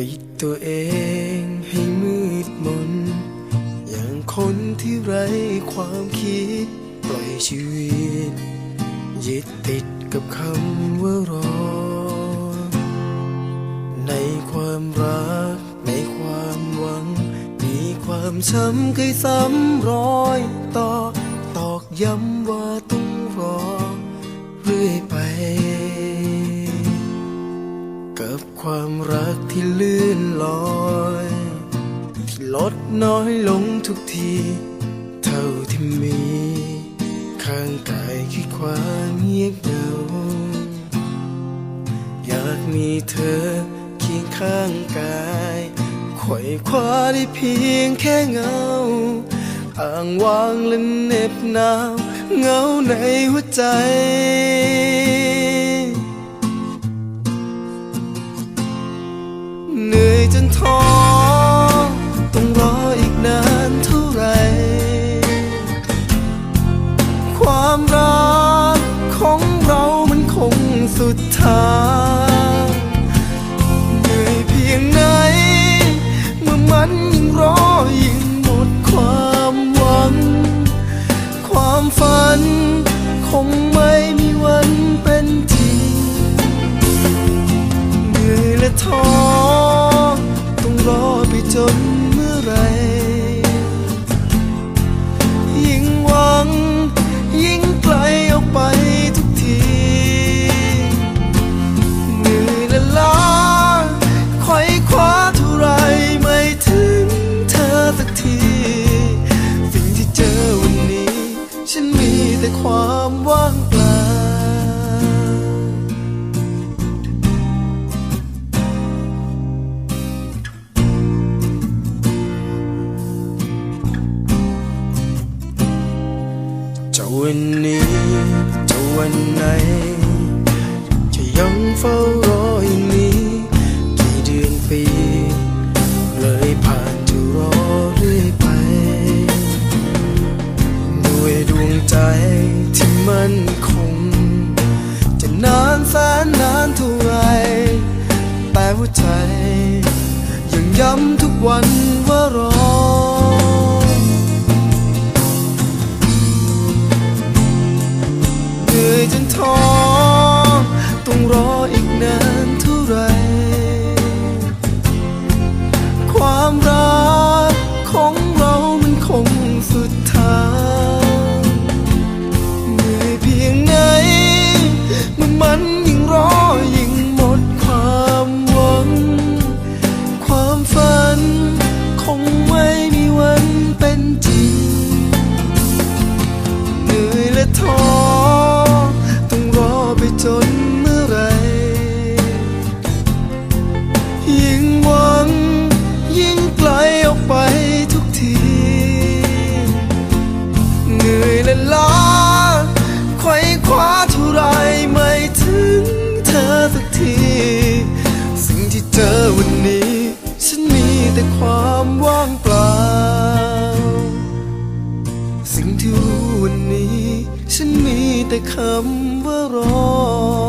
ปิดตัวเองให้มืดมน อย่างคนที่ไร้ความคิด ปล่อยชีวิตยึดติดกับคำว่ารอ ในความรัก ในความหวัง มีความช้ำเคยซ้ำรอยต่อ ตอกย้ำว่าต้องรอ เรื่อยไป ความรักที่ลื่นลอย ที่ลดน้อยลงทุกที เท่าที่มี ข้างกายคือความเงียบเหงาอยากมีเธอเคียงข้างกายไขว่คว้าได้เพียงแค่เงาอ้างวางและเน็บหนาวเงาในหัวใจ จนท้อต้องรออีกนานเท่าไร ความรักของเรามันคงสุดทางเหนื่อยเพียงไหน เมื่อมันยิ่งรอยิ่งหมดความหวัง ความฝันคงไม่มีวันเป็นจริงเหนื่อยและท้อ วันนี้จะวันไหน จะยังเฝ้ารออย่างนี้ กี่เดือนปี เลยผ่านจะรอเรื่อยไป ด้วยดวงใจที่มั่นคง จะนานแสนนานเท่าไรแต่หัวใจ ยังย้ำทุกวัน เจอวันนี้ฉันมีแต่ความว่างเปล่า สิ่งที่รู้วันนี้ ฉันมีแต่คำว่ารอ